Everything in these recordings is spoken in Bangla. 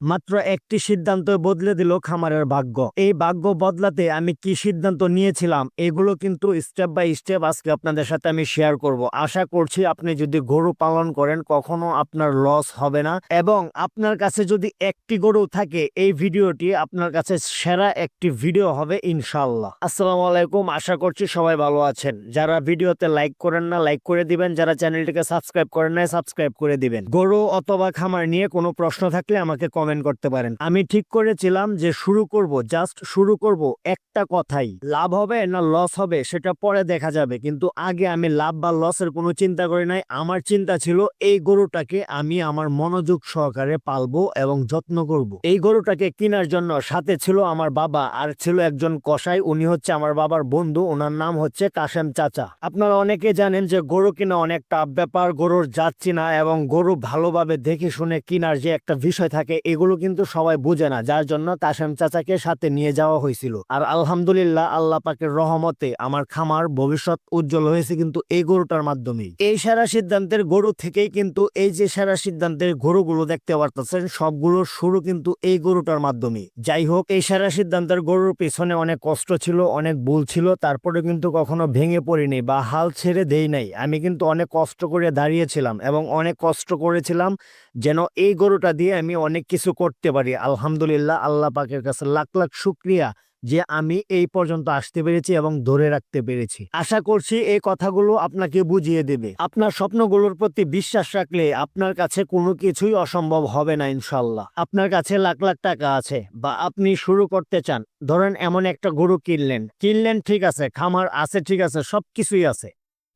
মাত্র একটি সিদ্ধান্ত বদলে দিল খামারের ভাগ্য। এই ভাগ্য বদলাতে আমি কি সিদ্ধান্ত নিয়েছিলাম, এগুলো কিন্তু স্টেপ বাই স্টেপ আজকে আপনাদের সাথে আমি শেয়ার করব। আশা করছি আপনি যদি গরু পালন করেন, কখনো আপনার লস হবে না। এবং আপনার কাছে যদি একটি গরু থাকে, এই ভিডিওটি আপনার কাছে সেরা একটি ভিডিও হবে ইনশাল্লাহ আসসালামু আলাইকুম, আশা করছি সবাই ভালো আছেন। যারা ভিডিওতে লাইক করেন না লাইক করে দিবেন। যারা চ্যানেলটিকে সাবস্ক্রাইব করেন না সাবস্ক্রাইব করে দিবেন। গরু অথবা খামার নিয়ে কোনো প্রশ্ন থাকলে আমাকে কমেন্ট করতে পারেন। আমি ঠিক করেছিলাম যে শুরু করব জাস্ট শুরু করব একটা কথাই। লাভ হবে না লস হবে সেটা পরে দেখা যাবে, কিন্তু আগে আমি লাভ বা লসের কোনো চিন্তা করি নাই। আমার চিন্তা ছিল এই গরুটাকে আমি আমার মনোযোগ সহকারে পালবো এবং যত্ন করব। এই গরুটাকে কেনার জন্য সাথে ছিল আমার বাবা আর ছিল একজন কসাই। উনি হচ্ছে আমার বাবার বন্ধু, ওনার নাম হচ্ছে কাশেম চাচা। আপনারা অনেকে জানেন যে গরু কিনা অনেক টাফ ব্যাপার, গরুর যাচ্ছি না এবং গরু ভালোভাবে দেখে শুনে কিনার যে একটা বিষয় থাকে এগুলো কিন্তু সবাই বুঝে না। যার জন্য কাশেম চাচাকে সাথে নিয়ে যাওয়া হয়েছিল। আর আলহামদুলিল্লাহ আল্লাহ পাকের রহমতে আমার খামার ভবিষ্যৎ উজ্জ্বল হয়েছে কিন্তু এই গরুটার মাধ্যমেই এই সেরা সিদ্ধান্তের গরু থেকেই কিন্তু এই যে সেরা সিদ্ধান্তের গরুগুলো দেখতে পারতেছেন, সবগুলোর শুরু কিন্তু এই গরুটার মাধ্যমে। যাই হোক, এই সেরা সিদ্ধান্তের গরুর পিছনে অনেক কষ্ট ছিল, অনেক ভুল ছিল তারপরে কিন্তু কখনো ভেঙে পড়িনি বা হাল ছেড়ে দেই নাই। আমি কিন্তু অনেক কষ্ট করে দাঁড়িয়েছিলাম এবং অনেক কষ্ট করেছিলাম যেন এই গরুটা দিয়ে আমি অনেক কিছু করতে পারি। আলহামদুলিল্লাহ আল্লাহ পাকের কাছে লাখ লাখ শুক্রিয়া যে আমি এই পর্যন্ত আসতে পেরেছি এবং ধরে রাখতে পেরেছি। আশা করছি এই কথাগুলো আপনাকে বুঝিয়ে দেবে। আপনার স্বপ্নগুলোর প্রতি বিশ্বাস রাখলে আপনার কাছে কোনো কিছুই অসম্ভব হবে না ইনশাল্লাহ আপনার কাছে লাখ লাখ টাকা আছে বা আপনি শুরু করতে চান, ধরেন এমন একটা গরু কিনলেন কিনলেন ঠিক আছে, খামার আছে ঠিক আছে সব কিছুই আছে।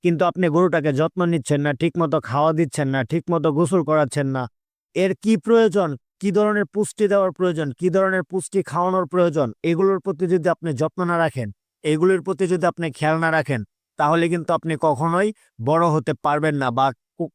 কিন্তু আপনি গরুটাকে যত্ন নিচ্ছেন না, ঠিকমতো খাওয়া দিচ্ছেন না, ঠিকমতো গোসল করাচ্ছেন না। এর কি প্রয়োজন? কি ধরনের পুষ্টি দেওয়ার প্রয়োজন, কি ধরনের পুষ্টি খাওয়ানোর প্রয়োজন, এগুলোর প্রতি যদি আপনি যত্ন না রাখেন, এগুলোর প্রতি যদি আপনি খেয়াল না রাখেন, তাহলে কিন্তু আপনি কখনোই বড় হতে পারবেন না বা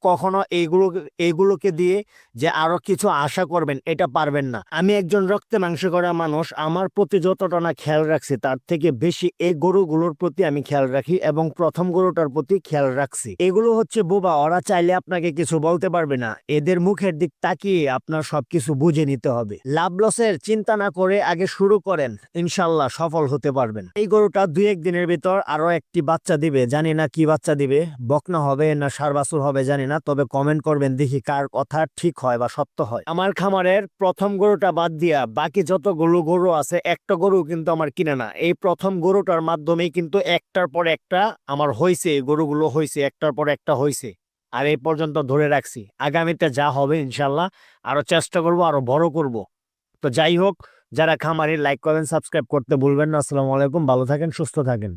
কখনো এইগুলো, এইগুলোকে দিয়ে যে আরও কিছু আশা করবেন, এটা পারবেন না। আমি একজন রক্তে মাংস করা মানুষ, আমার প্রতি যতটা না খেয়াল রাখছি, তার থেকে বেশি এই গরুগুলোর প্রতি আমি খেয়াল রাখি এবং প্রথম গরুটার প্রতি খেয়াল রাখছি। এগুলো হচ্ছে বোবা, ওরা চাইলে আপনাকে কিছু বলতে পারবে না। এদের মুখের দিক তাকিয়ে আপনার সবকিছু বুঝে নিতে হবে। লাভ লসের চিন্তা না করে আগে শুরু করেন, ইনশাল্লাহ সফল হতে পারবেন। এই গরুটা দুই এক দিনের ভিতর আরও একটি বাচ্চা দিবে, জানি না কি বাচ্চা দিবে, বকনা হবে না সার বাছুর হবে জানি না, তবে কমেন্ট করবেন, দেখি কার কথা ঠিক হয় বা সত্য হয়। আমার খামারের প্রথম গরুটা বাদ দিয়া বাকি যতগুলো গরু গরু আছে, একটা গরু কিন্তু আমার কিনে না। এই প্রথম গরুটার মাধ্যমেই কিন্তু একটার পর একটা আমার হয়েছে গরুগুলো হয়েছে একটার পর একটা হয়েছে আর এই পর্যন্ত ধরে রাখছি। আগামীতে যা হবে ইনশাল্লাহ আরও চেষ্টা করব, আরও বড় করব। তো যাই হোক, যারা খামারি লাইক করেন সাবস্ক্রাইব করতে ভুলবেন না। আসসালামু আলাইকুম, ভালো থাকেন, সুস্থ থাকেন।